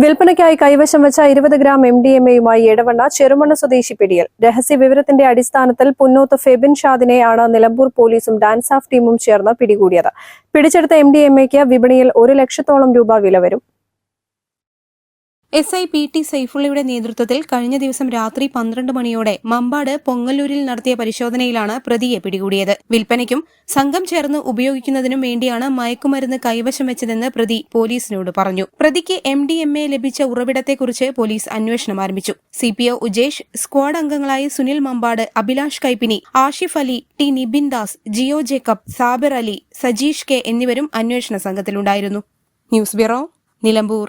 വിൽപ്പനയ്ക്കായി കൈവശം വെച്ച ഇരുപത് ഗ്രാം എം ഡി എം എയുമായി എടവണ്ണ ചെറുമണ്ണ സ്വദേശി പിടിയിൽ. രഹസ്യ വിവരത്തിന്റെ അടിസ്ഥാനത്തിൽ പുന്നോത്ത് ഫെബിൻ ഷാദിനെ ആണ് നിലമ്പൂർ പോലീസും ഡാൻസ് ഓഫ് ടീമും ചേർന്ന് പിടികൂടിയത്. പിടിച്ചെടുത്ത എം ഡി എം എക്ക് വിപണിയിൽ ഒരു ലക്ഷത്തോളം രൂപ വില വരും. എസ് ഐ പി ടി സൈഫുള്ളയുടെ നേതൃത്വത്തിൽ കഴിഞ്ഞ ദിവസം രാത്രി പന്ത്രണ്ട് മണിയോടെ മമ്പാട് പൊങ്ങല്ലൂരിൽ നടത്തിയ പരിശോധനയിലാണ് പ്രതിയെ പിടികൂടിയത്. വിൽപ്പനയ്ക്കും സംഘം ചേർന്ന് ഉപയോഗിക്കുന്നതിനും വേണ്ടിയാണ് മയക്കുമരുന്ന് കൈവശം വെച്ചതെന്ന് പ്രതി പോലീസിനോട് പറഞ്ഞു. പ്രതിക്ക് എം ഡി എം എ ലഭിച്ച ഉറവിടത്തെക്കുറിച്ച് പോലീസ് അന്വേഷണം ആരംഭിച്ചു. C P O Ujesh squad അംഗങ്ങളായ Sunil Mambad Abhilash Kaippini Ashif Ali T Nibin Das Jio Jacob Sabir Ali Sajeesh K എന്നിവരും അന്വേഷണ സംഘത്തിലുണ്ടായിരുന്നു. News bureau Nilambur.